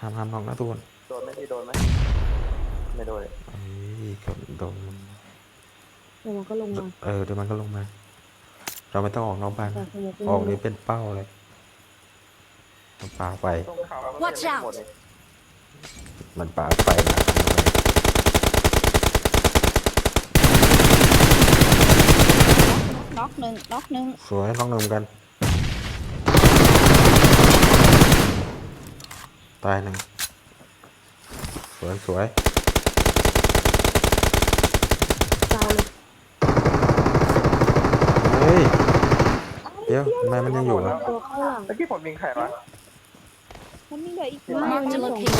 ห้ามห้ามน้องนะทุกคนโดนไหมพี่โดนไหมไม่โดนเลยเอ้ยก็โดนเดี๋ยวมันก็ลงมาเออเดี๋ยวมันก็ลงมา เราไม่ต้องออกนอกบ้านแต่นะสมมติออกนี้เป็นเป้าเลยมันปาไป ตรงเขา Watch out หมดเลยมันปาไปนะน็อกหนึ่งน็อกหนึ่งสวยน้องหนึ่งกัน ตายหนึ่งสวยสวยเจ้าเลยเฮ้ยเดี๋ยวทำไมมันยังอยู่วะตัวข้างหลังเมื่อกี้ผมยิงใครวะมันมีเหลืออีกไม่ตัวไม่จะลลงดทิ้ง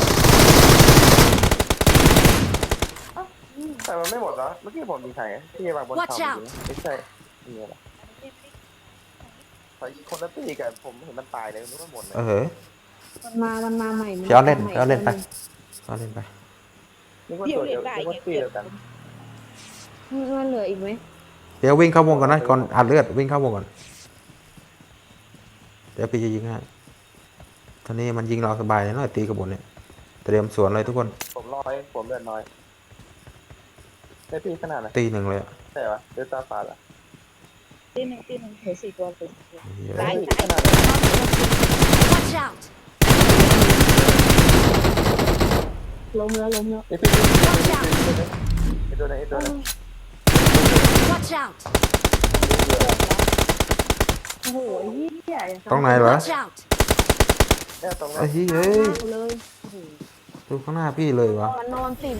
แต่มันไม่หมดแล้วเมื่อกี้ผมยิงใครที่วางบน Watch เขา out ไม่ใช่นี่แหละพอคนละตีกันผมเห็นมันตายเลยนึกว่าหมดเลยเออ มันมา มันมาใหม่มัเดี๋ยวเล่นมาใหม่เดี๋ยวเล่นไป เอาเล่นไปนึกว่าตัวเดียวนึกว่าตีเดียวกันมันเหลืออีกไหมเดี๋ยววิ่งเข้าวงก่อนนะก่อนอัดเลือดวิ่งเข้าวงก่อนเดี๋ยวพี่จะยิงให้ตอนนี้มันยิงเราสบายเลยน้อยตีกระบวนเนี่ยเตรียมสวนเลยทุกคนผมร้อยผมเลือดน้อยได้พี่ขนาดไหนตีหนึ่งเลยอะใช่ปะเดือดตาฟ้าละตีหนึ่งตีหนึ่งเหลือสี่ตัวเป็นเหี้ยตายขนาดไหน Watch out ล้มแล้วล้มแล้วไอ้พี่ไอ้ตัวไหนไอ้ตัวไหน Watch out โอ้โหเหี้ยอย่าตรงไหนเหรอ Watch out เนี่ยตรงนั้ไอ้นเหี้ยเอ้ยเลยดูข้างหน้าพี่เลยวะ มันนอนสิม